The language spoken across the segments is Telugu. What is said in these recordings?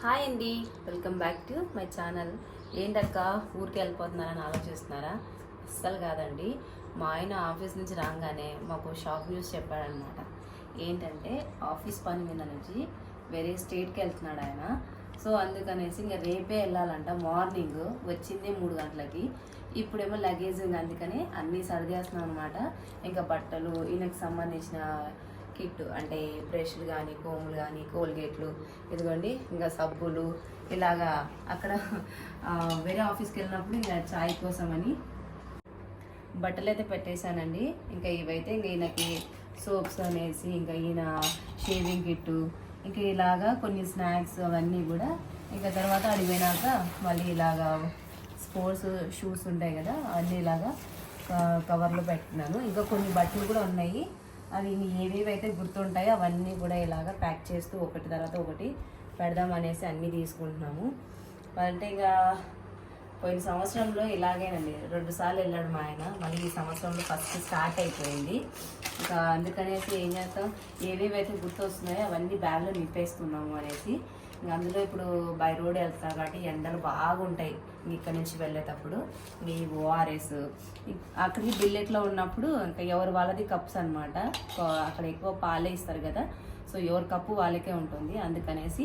హాయ్ అండి. Welcome back to my channel. ఏంటక్క ఊరికి వెళ్ళిపోతున్నారని ఆలోచిస్తున్నారా? అస్సలు కాదండి. మా ఆయన ఆఫీస్ నుంచి రాగానే మాకు షాక్ న్యూస్ చెప్పాడనమాట. ఏంటంటే ఆఫీస్ పని మీద నుంచి వేరే స్టేట్కి వెళ్తున్నాడు ఆయన. సో అందుకనేసి ఇంకా రేపే వెళ్ళాలంట. మార్నింగ్ వచ్చింది మూడు గంటలకి. ఇప్పుడేమో లగేజ్ ఉంది. అందుకని అన్నీ సర్దేస్తున్నాం అనమాట ఇంకా బట్టలు ఈయనకు సంబంధించిన కిట్ అంటే బ్రష్లు కానీ కోములు కానీ కోల్గేట్లు ఇదిగోండి ఇంకా సబ్బులు ఇలాగా అక్కడ వేరే ఆఫీస్కి వెళ్ళినప్పుడు ఇంకా చాయ్ కోసమని బట్టలు అయితే పెట్టేశానండి. ఇంకా ఇవైతే ఇంకా ఈయనకి సోప్స్ అనేసి ఇంకా ఈయన షేవింగ్ కిట్టు ఇంకా ఇలాగా కొన్ని స్నాక్స్ అవన్నీ కూడా ఇంకా తర్వాత అడిగిపోయినాక మళ్ళీ ఇలాగా స్పోర్ట్స్ షూస్ ఉంటాయి కదా అన్నీ ఇలాగా క- కవర్లో పెట్టినాను ఇంకా కొన్ని బట్టలు కూడా ఉన్నాయి. అవి ఏవేవి అయితే గుర్తుంటాయో అవన్నీ కూడా ఇలాగా ప్యాక్ చేస్తూ ఒకటి తర్వాత ఒకటి పెడదాం అనేసి అన్నీ తీసుకుంటున్నాము. అంటే ఇంకా పోయిన సంవత్సరంలో ఇలాగేనండి. రెండు సార్లు వెళ్ళాడు మా ఆయన. మళ్ళీ ఈ సంవత్సరంలో ఫస్ట్ స్టార్ట్ అయిపోయింది. ఇంకా అందుకనేసి ఏం చేస్తాం? ఏవేవైతే గుర్తొస్తున్నాయో అవన్నీ బ్యాగ్లో నింపేస్తున్నాము అనేసి అందులో ఇప్పుడు బై రోడ్ వెళ్తున్నారు కాబట్టి ఎండలు బాగుంటాయి ఇక్కడ నుంచి వెళ్ళేటప్పుడు. ఈ ఓఆర్ఎస్. అక్కడికి బిల్లెట్లో ఉన్నప్పుడు ఇంకా ఎవరు వాళ్ళది కప్స్ అనమాట అక్కడ ఎక్కువ పాలే ఇస్తారు కదా. సో ఎవరి కప్పు వాళ్ళకే ఉంటుంది. అందుకనేసి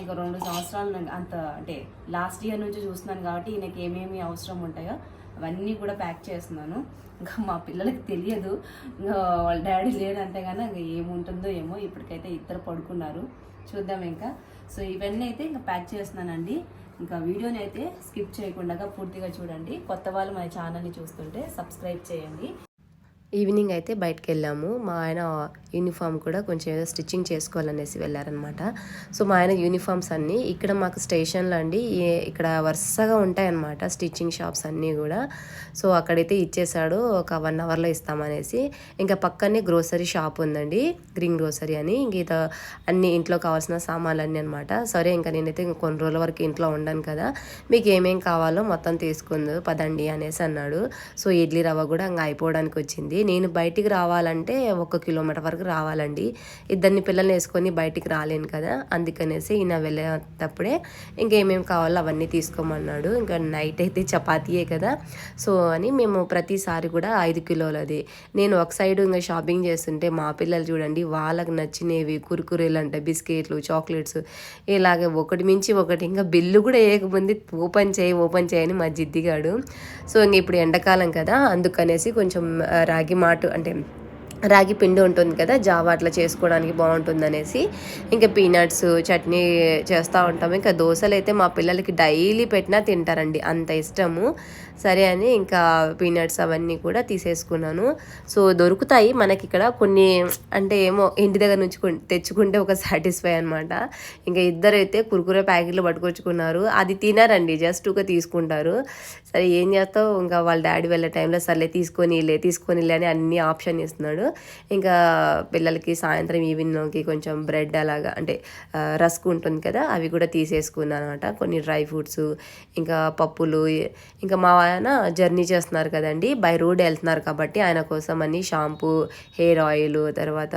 ఇంకా రెండు సంవత్సరాలు అంత అంటే లాస్ట్ ఇయర్ నుంచి చూస్తున్నాను కాబట్టి ఈయనకి ఏమేమి అవసరం ఉంటాయో అవన్నీ కూడా ప్యాక్ చేస్తున్నాను. ఇంకా మా పిల్లలకి తెలియదు. వాళ్ళ డాడీ లేదంటే కానీ ఇంకా ఏముంటుందో ఏమో ఇప్పటికైతే ఇద్దరు పడుకున్నారు. చూద్దాం ఇంకా. సో ఇవన్నీ అయితే ఇంకా ప్యాక్ చేస్తున్నానండి. ఇంకా వీడియోని అయితే స్కిప్ చేయకుండా పూర్తిగా చూడండి. కొత్త వాళ్ళు మన ఛానల్ని చూస్తుంటే సబ్స్క్రైబ్ చేయండి. ఈవినింగ్ అయితే బయటకు వెళ్ళాము మా ఆయన యూనిఫామ్ కూడా కొంచెం ఏదో స్టిచ్చింగ్ చేసుకోవాలనేసి వెళ్ళారనమాట సో మా ఆయన యూనిఫామ్స్ అన్నీ ఇక్కడ మాకు స్టేషన్లో అండి ఇక్కడ వరుసగా ఉంటాయన్నమాట స్టిచ్చింగ్ షాప్స్ అన్నీ కూడా. సో అక్కడైతే ఇచ్చేసాడు ఒక వన్ అవర్లో ఇస్తామనేసి. ఇంకా పక్కనే గ్రోసరీ షాప్ ఉందండి గ్రీన్ గ్రోసరీ అని. ఇంక ఇది అన్ని ఇంట్లో కావాల్సిన సామాన్లు అన్నీ అనమాట సరే ఇంకా నేనైతే కొన్ని రోజుల వరకు ఇంట్లో ఉండను కదా మీకు ఏమేం కావాలో మొత్తం తీసుకుందు పదండి అనేసి అన్నాడు. సో ఇడ్లీ రవ్వ కూడా ఇంకా అయిపోవడానికి వచ్చింది నేను బయటికి రావాలంటే ఒక కిలోమీటర్ వరకు రావాలండి. ఇద్దరిని పిల్లల్ని వేసుకొని బయటికి రాలేను కదా. అందుకనేసి ఈయన వెళ్ళేటప్పుడే ఇంకేమేమి కావాలో అవన్నీ తీసుకోమన్నాడు. ఇంకా నైట్ అయితే చపాతీయే కదా. సో అని మేము ప్రతిసారి కూడా ఐదు కిలోలది. నేను ఒక సైడ్ ఇంకా షాపింగ్ చేస్తుంటే మా పిల్లలు చూడండి వాళ్ళకి నచ్చినవి కురుకురేలు అంటే బిస్కెట్లు చాక్లెట్స్ ఇలాగే ఒకటి మించి ఒకటి ఇంకా బిల్లు కూడా వేయకముందు ఓపెన్ చేయి ఓపెన్ చేయని మా జిద్దిగాడు సో ఇంక ఇప్పుడు ఎండాకాలం కదా. అందుకనేసి కొంచెం రాగి రాగి మాటు అంటే రాగి పిండి ఉంటుంది కదా జావా అట్లా చేసుకోవడానికి బాగుంటుంది అనేసి ఇంకా పీనట్స్ చట్నీ చేస్తూ ఉంటాము. ఇంకా దోశలు అయితే మా పిల్లలకి డైలీ పెట్టినా తింటారండి. అంత ఇష్టము. సరే అని ఇంకా పీనట్స్ అవన్నీ కూడా తీసేసుకున్నాను. సో దొరుకుతాయి. మనకి ఇక్కడ కొన్ని అంటే ఏమో ఇంటి దగ్గర నుంచి తెచ్చుకుంటే ఒక సాటిస్ఫై అనమాట ఇంకా ఇద్దరైతే కురుకురే ప్యాకెట్లు పట్టుకొచ్చుకున్నారు. అది తినారండి జస్ట్ ఒక తీసుకుంటారు. సరే ఏం చేస్తావు? ఇంకా వాళ్ళ డాడీ వెళ్ళే టైంలో సర్లే తీసుకొని లే తీసుకొని లే అని అన్ని ఆప్షన్ ఇస్తున్నాడు. ఇంకా పిల్లలకి సాయంత్రం ఈవినింగ్కి కొంచెం బ్రెడ్ అలాగా అంటే రస్క్ ఉంటుంది కదా అవి కూడా తీసేసుకున్నాను అనమాట కొన్ని డ్రై ఫ్రూట్స్ ఇంకా పప్పులు ఇంకా మా ఆయన జర్నీ చేస్తున్నారు కదండి. బై రోడ్ వెళ్తున్నారు కాబట్టి ఆయన కోసం అని షాంపూ హెయిర్ ఆయిల్ తర్వాత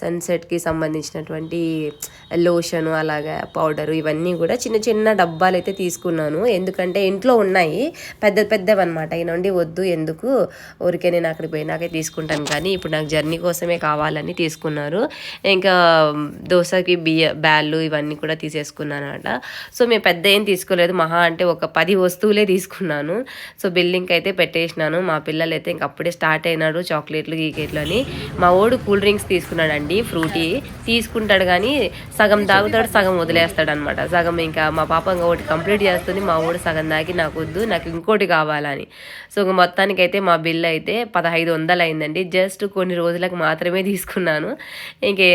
సన్సెట్కి సంబంధించినటువంటి లోషన్ అలాగే పౌడరు ఇవన్నీ కూడా చిన్న చిన్న డబ్బాలు అయితే తీసుకున్నాను. ఎందుకంటే ఇంట్లో ఉన్నాయి. పెద్ద పెద్దవి అనమాట నుండి వద్దు ఎందుకు? ఊరికే నేను అక్కడికి పోయినాకే తీసుకుంటాను కానీ ఇప్పుడు నాకు జర్నీ కోసమే కావాలని తీసుకున్నారు. ఇంకా దోశకి బియ్య బ్యాళ్ళు ఇవన్నీ కూడా తీసేసుకున్నాను అనమాట సో మేము పెద్ద ఏం తీసుకోలేదు. మహా అంటే ఒక పది వస్తువులే తీసుకున్నాను. సో బిల్లింగ్కి అయితే పెట్టేసినాను. మా పిల్లలు అయితే ఇంక అప్పుడే స్టార్ట్ అయినాడు చాక్లెట్లు గీకెట్లు అని. మా ఓడు కూల్ డ్రింక్స్ తీసుకున్నాడండి ఫ్రూటీ. తీసుకుంటాడు కానీ సగం తాగుతాడు సగం వదిలేస్తాడు అనమాట సగం ఇంకా మా పాప ఇంకా ఒకటి కంప్లీట్ చేస్తుంది మా ఓడు సగం దాకి నాకు వద్దు నాకు ఇంకోటి కావాలని. సో ఇంక మొత్తానికి అయితే మా బిల్ అయితే పదహైదు వందలు అయిందండి జస్ట్ కొన్ని రోజులకు మాత్రమే తీసుకున్నాను. ఇంకే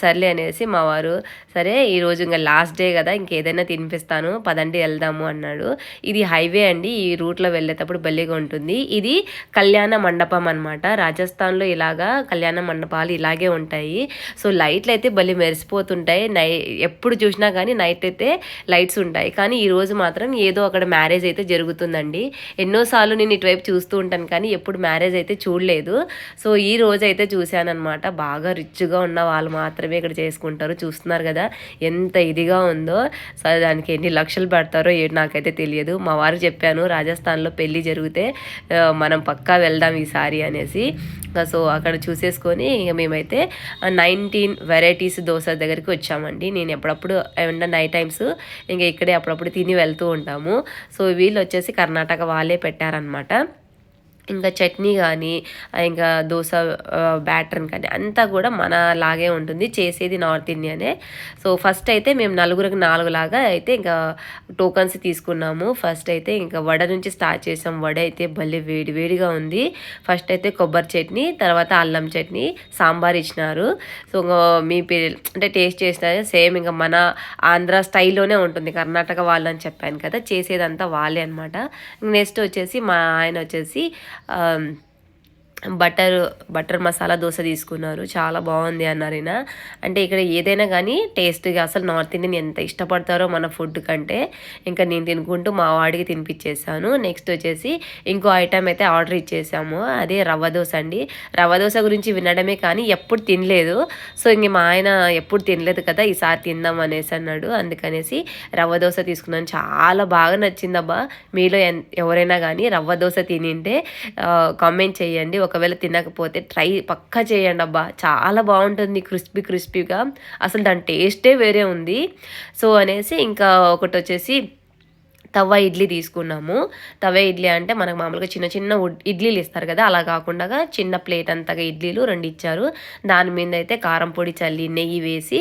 సర్లే అనేసి మా వారు సరే ఈరోజు ఇంకా లాస్ట్ డే కదా ఇంకేదైనా తినిపిస్తాను పదండి వెళ్దాము అన్నాడు. ఇది హైవే అండి ఈ రూట్లో దాంట్లో వెళ్ళేటప్పుడు భలేగా ఉంటుంది. ఇది కళ్యాణ మండపం అనమాట రాజస్థాన్లో ఇలాగా కళ్యాణ మండపాలు ఇలాగే ఉంటాయి. సో లైట్లు అయితే భలే మెరిసిపోతుంటాయి. నై ఎప్పుడు చూసినా కానీ నైట్ అయితే లైట్స్ ఉంటాయి. కానీ ఈ రోజు మాత్రం ఏదో అక్కడ మ్యారేజ్ అయితే జరుగుతుందండి. ఎన్నోసార్లు నేను ఇటువైపు చూస్తూ ఉంటాను కానీ ఎప్పుడు మ్యారేజ్ అయితే చూడలేదు. సో ఈ రోజు అయితే చూశానమాట బాగా రిచ్గా ఉన్న వాళ్ళు మాత్రమే ఇక్కడ చేసుకుంటారు. చూస్తున్నారు కదా ఎంత ఇదిగా ఉందో. సో దానికి ఎన్ని లక్షలు పెడతారో ఏంటి నాకైతే తెలియదు. మా వారికి చెప్పాను రాజస్థాన్లో పెళ్ళి జరిగితే మనం పక్కా వెళ్దాం ఈసారి అనేసి. సో అక్కడ చూసేసుకొని ఇక మేమైతే నైన్టీన్ వెరైటీస్ దోశ దగ్గరికి వచ్చామండి. నేను ఎప్పుడప్పుడు ఏమన్నా నైట్ టైమ్స్ ఇంకా ఇక్కడే అప్పుడప్పుడు తిని వెళ్తూ ఉంటాము. సో వీళ్ళు వచ్చేసి కర్ణాటక వాళ్ళే పెట్టారనమాట ఇంకా చట్నీ కానీ ఇంకా దోశ బ్యాటర్ కానీ అంతా కూడా మన లాగే ఉంటుంది. చేసేది నార్త్ ఇండియనే. సో ఫస్ట్ అయితే మేము నలుగురికి నాలుగు లాగా అయితే ఇంకా టోకన్స్ తీసుకున్నాము. ఫస్ట్ అయితే ఇంకా వడ నుంచి స్టార్ట్ చేసాం. వడ అయితే భలే వేడి వేడిగా ఉంది. ఫస్ట్ అయితే కొబ్బరి చట్నీ తర్వాత అల్లం చట్నీ సాంబార్ ఇచ్చినారు. సో మీ అంటే టేస్ట్ చేసిన సేమ్ ఇంకా మన ఆంధ్ర స్టైల్లోనే ఉంటుంది. కర్ణాటక వాళ్ళు అని చెప్పాను కదా చేసేదంతా వాళ్ళే అనమాట నెక్స్ట్ వచ్చేసి మా ఆయన వచ్చేసి ఆ, బటర్ బటర్ మసాలా దోశ తీసుకున్నారు. చాలా బాగుంది అన్నారు ఈయన. అంటే ఇక్కడ ఏదైనా కానీ టేస్ట్గా అసలు నార్త్ ఇండియన్ ఎంత ఇష్టపడతారో మన ఫుడ్ కంటే ఇంకా నేను తినుకుంటూ మా వాడికి తినిపించేసాను నెక్స్ట్ వచ్చేసి ఇంకో ఐటమ్ అయితే ఆర్డర్ ఇచ్చేసాము. అదే రవ్వ దోశ అండి. రవ్వ దోశ గురించి వినడమే కానీ ఎప్పుడు తినలేదు. సో ఇంక మా ఆయన ఎప్పుడు తినలేదు కదా ఈసారి తిందాం అనేసి అన్నాడు. అందుకనేసి రవ్వ దోశ తీసుకున్నాను. చాలా బాగా నచ్చిందబ్బా. మీలో ఎన్- ఎవరైనా కానీ రవ్వ దోశ తినింటే కామెంట్ చేయండి. ఒకవేళ తినకపోతే ట్రై పక్కా చేయండి అబ్బా. చాలా బాగుంటుంది క్రిస్పీ క్రిస్పీగా. అసలు దాని టేస్టే వేరే ఉంది. సో అనేసి ఇంకా ఒకటి వచ్చేసి తవ్వ ఇడ్లీ తీసుకున్నాము. తవ్వ ఇడ్లీ అంటే మనకు మామూలుగా చిన్న చిన్న ఉడ్- ఇడ్లీలు ఇస్తారు కదా అలా కాకుండా చిన్న ప్లేట్ అంతగా ఇడ్లీలు రెండు ఇచ్చారు. దాని మీద అయితే కారం పొడి చల్లి నెయ్యి వేసి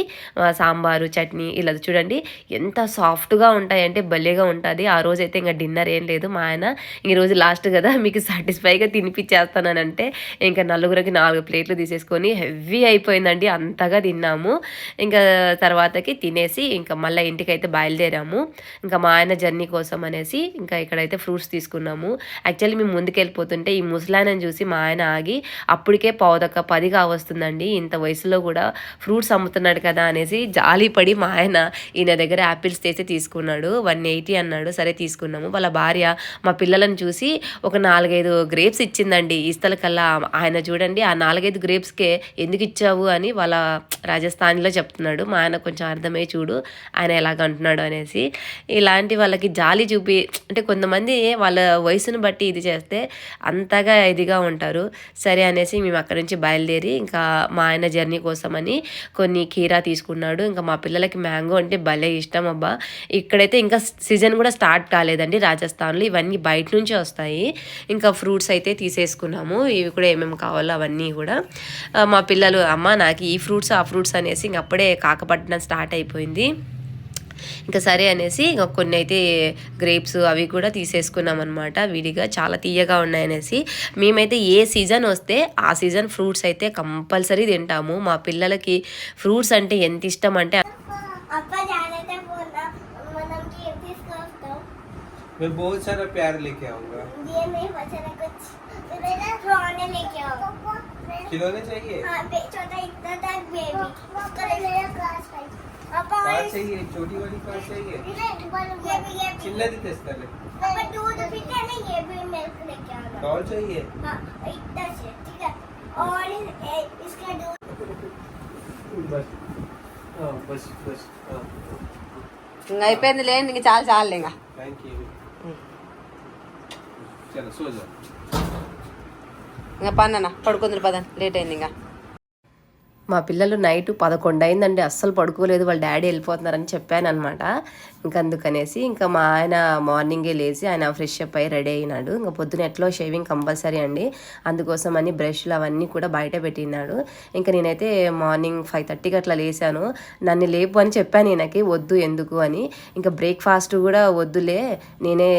సాంబారు చట్నీ ఇలా చూడండి. ఎంత సాఫ్ట్గా ఉంటాయంటే భలేగా ఉంటుంది. ఆ రోజు అయితే ఇంకా డిన్నర్ ఏం లేదు. మా ఆయన ఈరోజు లాస్ట్ కదా మీకు సాటిస్ఫైగా తినిపించేస్తానంటే ఇంకా నలుగురికి నాలుగు ప్లేట్లు తీసేసుకొని హెవీ అయిపోయిందండి. అంతగా తిన్నాము. ఇంకా తర్వాతకి తినేసి ఇంకా మళ్ళీ ఇంటికి అయితే బయలుదేరాము. ఇంకా మా ఆయన జర్నీ కోసం కోసం అనేసి ఇంకా ఇక్కడైతే ఫ్రూట్స్ తీసుకున్నాము. యాక్చువల్లీ మేము ముందుకెళ్ళిపోతుంటే ఈ ముసలాయనని చూసి మా ఆయన ఆగి అప్పటికే పావుదక్క పది కావస్తుందండి ఇంత వయసులో కూడా ఫ్రూట్స్ అమ్ముతున్నాడు కదా అనేసి జాలి పడి మా ఆయన ఈయన దగ్గర యాపిల్స్ తీసి తీసుకున్నాడు. వన్ ఎయిటీ అన్నాడు. సరే తీసుకున్నాము. వాళ్ళ భార్య మా పిల్లలను చూసి ఒక నాలుగైదు గ్రేప్స్ ఇచ్చిందండి. ఇస్తలకల్లా ఆయన చూడండి ఆ నాలుగైదు గ్రేప్స్కే ఎందుకు ఇచ్చావు అని వాళ్ళ రాజస్థాన్లో చెప్తున్నాడు. మా ఆయన కొంచెం అర్థమై చూడు ఆయన ఎలాగ అంటున్నాడు అనేసి. ఇలాంటి వాళ్ళకి జా జాలి చూపి అంటే కొంతమంది వాళ్ళ వయసును బట్టి ఇది చేస్తే అంతగా ఇదిగా ఉంటారు. సరే అనేసి మేము అక్కడి నుంచి బయలుదేరి ఇంకా మా ఆయన జర్నీ కోసమని కొన్ని కీరా తీసుకున్నాడు. ఇంకా మా పిల్లలకి మ్యాంగో అంటే భలే ఇష్టం అబ్బా. ఇక్కడైతే ఇంకా సీజన్ కూడా స్టార్ట్ కాలేదండి రాజస్థాన్లో. ఇవన్నీ బయట నుంచి వస్తాయి. ఇంకా ఫ్రూట్స్ అయితే తీసేసుకున్నాము. ఇవి కూడా ఏమేమి కావాలో అవన్నీ కూడా. మా పిల్లలు అమ్మ నాకు ఈ ఫ్రూట్స్ ఆ ఫ్రూట్స్ అనేసి ఇంక అప్పుడే కాకపట్టడం స్టార్ట్ అయిపోయింది. ఇంకా సరే అనేసి ఇంకా కొన్ని అయితే గ్రేప్స్ అవి కూడా తీసేసుకున్నాం అనమాట విడిగా చాలా తీయగా ఉన్నాయనేసి మేమైతే ఏ సీజన్ వస్తే ఆ సీజన్ ఫ్రూట్స్ అయితే కంపల్సరీ తింటాము మా పిల్లలకి ఫ్రూట్స్ అంటే ఎంత ఇష్టం అంటే అప్ప జాగ్రత్త పోనా మనం కేక్ తీసుకొస్తాం मैं बहुत सारा प्यार लेके आऊंगा ये नहीं बचने कुछ मेरा खिलौने लेके आओ खिलौने चाहिए हाँ बे छोटा इतना तक बेबी उसका मेरा क्लास है अप्पा कार चाहिए छोटी वाली कार चाहिए ये भी ये भी చిన్నది తెస్తాలే अप्पा दूध पीते हैं ना ये भी मिल्क लेके आना డాల్ चाहिए हाँ इतना से ठीक है और इस- ए- इसका दूध बस हाँ बस बस हाँ ఇంకా అయిపోయింది లేండి ఇంక చాలా చాలు ఇంకా थैंक यू चलो सो जाओ ఇంకా పన్న పడుకుంది పదండి లేట్ అయింది ఇంకా మా పిల్లలు నైట్ పదకొండు అయిందండి అస్సలు పడుకోలేదు వాళ్ళ డాడీ వెళ్ళిపోతున్నారని చెప్పాను అనమాట ఇంకా అందుకనేసి ఇంకా మా ఆయన మార్నింగే లేచి ఆయన ఫ్రెష్ అప్ అయ్యి రెడీ అయినాడు. ఇంకా పొద్దున ఎట్లో షేవింగ్ కంపల్సరీ అండి. అందుకోసం అని బ్రష్లు అవన్నీ కూడా బయట పెట్టినాడు ఇంకా నేనైతే మార్నింగ్ ఫైవ్ థర్టీకి అట్లా లేచాను. నన్ను లేపు అని చెప్పాను ఈయనకి వద్దు ఎందుకు అని. ఇంకా బ్రేక్ఫాస్ట్ కూడా వద్దులే నేనే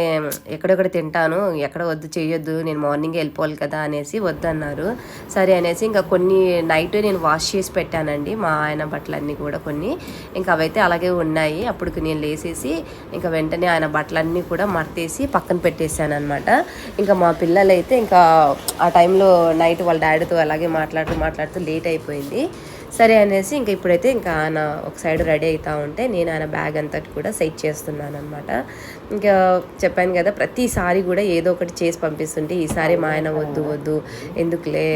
ఎక్కడెక్కడ తింటాను ఎక్కడ వద్దు చేయొద్దు నేను మార్నింగే వెళ్ళిపోవాలి కదా అనేసి వద్దన్నారు. సరే అనేసి ఇంకా కొన్ని నైట్ నేను వాష్ చేసి పెట్టానండి మా ఆయన బట్టలన్నీ కూడా కొన్ని. ఇంకా అవైతే అలాగే ఉన్నాయి. అప్పుడు నేను లేసేసి ఇంకా వెంటనే ఆయన బట్టలన్నీ కూడా మర్తేసి పక్కన పెట్టేశాను అనమాట ఇంకా మా పిల్లలైతే ఇంకా ఆ టైంలో నైట్ వాళ్ళ డాడీతో అలాగే మాట్లాడుతూ మాట్లాడుతూ లేట్ అయిపోయింది. సరే అనేసి ఇంకా ఇప్పుడైతే ఇంకా ఆయన ఒక సైడ్ రెడీ అవుతూ ఉంటే నేను ఆయన బ్యాగ్ అంతటి కూడా సెట్ చేస్తున్నాను అనమాట ఇంకా చెప్పాను కదా ప్రతిసారి కూడా ఏదో ఒకటి చేసి పంపిస్తుంటే ఈసారి మా ఆయన వద్దు వద్దు ఎందుకులే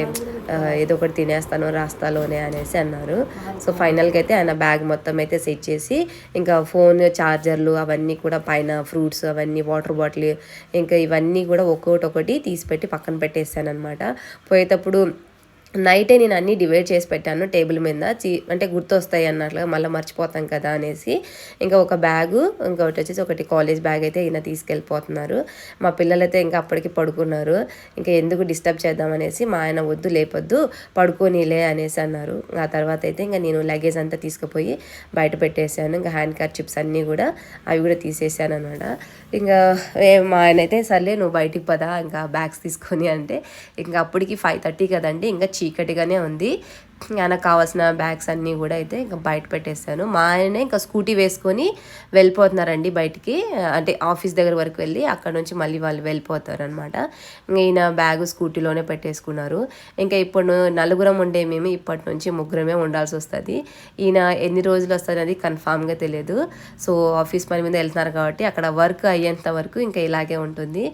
ఏదో ఒకటి తినేస్తాను రాస్తాలోనే అనేసి అన్నారు. సో ఫైనల్గా అయితే ఆయన బ్యాగ్ మొత్తం అయితే సెట్ చేసి ఇంకా ఫోన్ ఛార్జర్లు అవన్నీ కూడా పైన ఫ్రూట్స్ అవన్నీ వాటర్ బాటిల్ ఇంకా ఇవన్నీ కూడా ఒక్కొక్కటి ఒకటి తీసి పెట్టి పక్కన పెట్టేసాను అనమాట పోయేటప్పుడు నైటే నేను అన్నీ డివైడ్ చేసి పెట్టాను టేబుల్ మీద. చీ అంటే గుర్తొస్తాయి అన్నట్లుగా మళ్ళీ మర్చిపోతాం కదా అనేసి. ఇంకా ఒక బ్యాగు ఇంకొకటి వచ్చేసి ఒకటి కాలేజ్ బ్యాగ్ అయితే ఈయన తీసుకెళ్ళిపోతున్నారు. మా పిల్లలైతే ఇంకా అప్పటికి పడుకున్నారు. ఇంకా ఎందుకు డిస్టర్బ్ చేద్దామనేసి మా ఆయన వద్దు లేపొద్దు పడుకోనిలే అనేసి అన్నారు. ఆ తర్వాత అయితే ఇంకా నేను లగేజ్ అంతా తీసుకుపోయి బయట పెట్టేశాను. ఇంకా హ్యాండ్ కార్ చిప్స్ అన్నీ కూడా అవి కూడా తీసేసాను అనమాట ఇంకా మా ఆయన అయితే సర్లే నువ్వు బయటికి పదా ఇంకా బ్యాగ్స్ తీసుకొని అంటే. ఇంకా అప్పటికి ఫైవ్ థర్టీ కదండి ఇంకా చీకటిగానే ఉంది. ఆయనకు కావాల్సిన బ్యాగ్స్ అన్నీ కూడా అయితే ఇంకా బయట పెట్టేస్తాను మా ఆయనే ఇంకా స్కూటీ వేసుకొని వెళ్ళిపోతున్నారండి బయటికి. అంటే ఆఫీస్ దగ్గర వరకు వెళ్ళి అక్కడ నుంచి మళ్ళీ వాళ్ళు వెళ్ళిపోతారు అనమాట ఇంకా ఈయన బ్యాగ్ స్కూటీలోనే పెట్టేసుకున్నారు. ఇంకా ఇప్పుడు నలుగురం ఉండే మేము ఇప్పటి నుంచి ముగ్గురమే ఉండాల్సి వస్తుంది. ఈయన ఎన్ని రోజులు వస్తుంది అది కన్ఫామ్గా తెలియదు. సో ఆఫీస్ పని మీద వెళ్తున్నారు కాబట్టి అక్కడ వర్క్ అయ్యేంత వరకు ఇంకా ఇలాగే ఉంటుంది.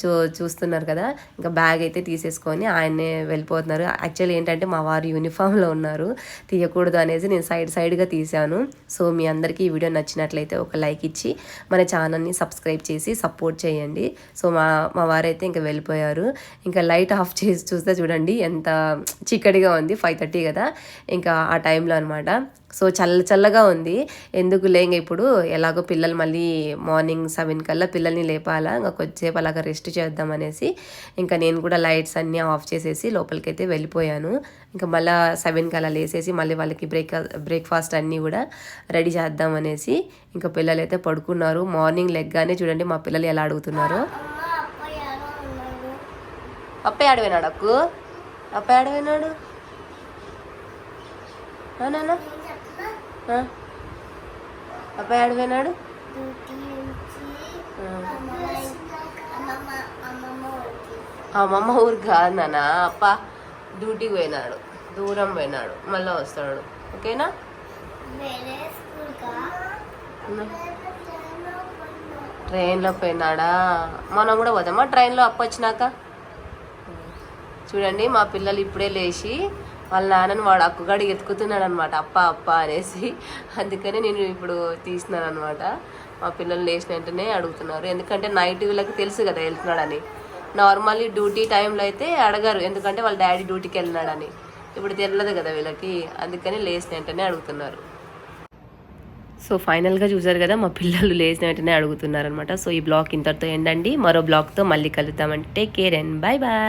చూ చూస్తున్నారు కదా. ఇంకా బ్యాగ్ అయితే తీసేసుకొని ఆయన్నే వెళ్ళిపోతున్నారు. యాక్చువల్లీ ఏంటంటే మా వారు యూనిఫామ్లో ఉన్నారు. తీయకూడదు అనేసి నేను సైడ్ సైడ్గా తీశాను. సో మీ అందరికీ ఈ వీడియో నచ్చినట్లయితే ఒక లైక్ ఇచ్చి మన ఛానల్ని సబ్స్క్రైబ్ చేసి సపోర్ట్ చేయండి. సో మా మా వారైతే ఇంకా వెళ్ళిపోయారు. ఇంకా లైట్ ఆఫ్ చేసి చూస్తే చూడండి ఎంత చిక్కటిగా ఉంది. ఫైవ్ థర్టీ కదా. ఇంకా ఆ టైంలో అనమాట సో చల్ల చల్లగా ఉంది. ఎందుకు లేంగ ఇప్పుడు ఎలాగో పిల్లలు మళ్ళీ మార్నింగ్ సెవెన్ కల్లా పిల్లల్ని లేపాలా ఇంకా కొద్దిసేపు అలాగా రెస్ట్ చేద్దాం అనేసి ఇంకా నేను కూడా లైట్స్ అన్నీ ఆఫ్ చేసేసి లోపలికి అయితే వెళ్ళిపోయాను. ఇంకా మళ్ళీ సెవెన్కి అలా లేసేసి మళ్ళీ వాళ్ళకి బ్రేక్ బ్రేక్ఫాస్ట్ అన్నీ కూడా రెడీ చేద్దాం అనేసి ఇంకా పిల్లలు అయితే పడుకున్నారు. మార్నింగ్ లెగ్గానే చూడండి మా పిల్లలు ఎలా అడుగుతున్నారు. అప్ప అప్పే ఆడవేనాడు అక్కు. అప్పే ఆడవేనాడు అవునా అబ్బాయి ఆడిపోయినాడు అమ్మమ్మ ఊరు కాదు నాన్న అప్ప డ్యూటీకి పోయినాడు దూరం పోయినాడు మళ్ళీ వస్తాడు. ఓకేనా? ట్రైన్లో పోయినాడా? మనం కూడా పోదామా? ట్రైన్లో అప్ప వచ్చినాక? చూడండి మా పిల్లలు ఇప్పుడే లేచి వాళ్ళ నాన్నని వాడు అక్కుగాడి ఎత్తుకుతున్నాడు అనమాట అప్ప అప్ప అనేసి. అందుకనే నేను ఇప్పుడు తీసినాను అనమాట మా పిల్లలు లేచిన వెంటనే అడుగుతున్నారు. ఎందుకంటే నైట్ వీళ్ళకి తెలుసు కదా వెళ్తున్నాడని. నార్మల్లీ డ్యూటీ టైంలో అయితే అడగారు. ఎందుకంటే వాళ్ళ డాడీ డ్యూటీకి వెళ్ళినాడని. ఇప్పుడు తెలియదు కదా వీళ్ళకి. అందుకని లేచిన వెంటనే అడుగుతున్నారు. సో ఫైనల్గా చూసారు కదా మా పిల్లలు లేచిన వెంటనే అడుగుతున్నారు అనమాట సో ఈ బ్లాగ్ ఇంతటితో ఏంటండి మరో బ్లాగ్తో మళ్ళీ కలుద్దామంటే take care and bye bye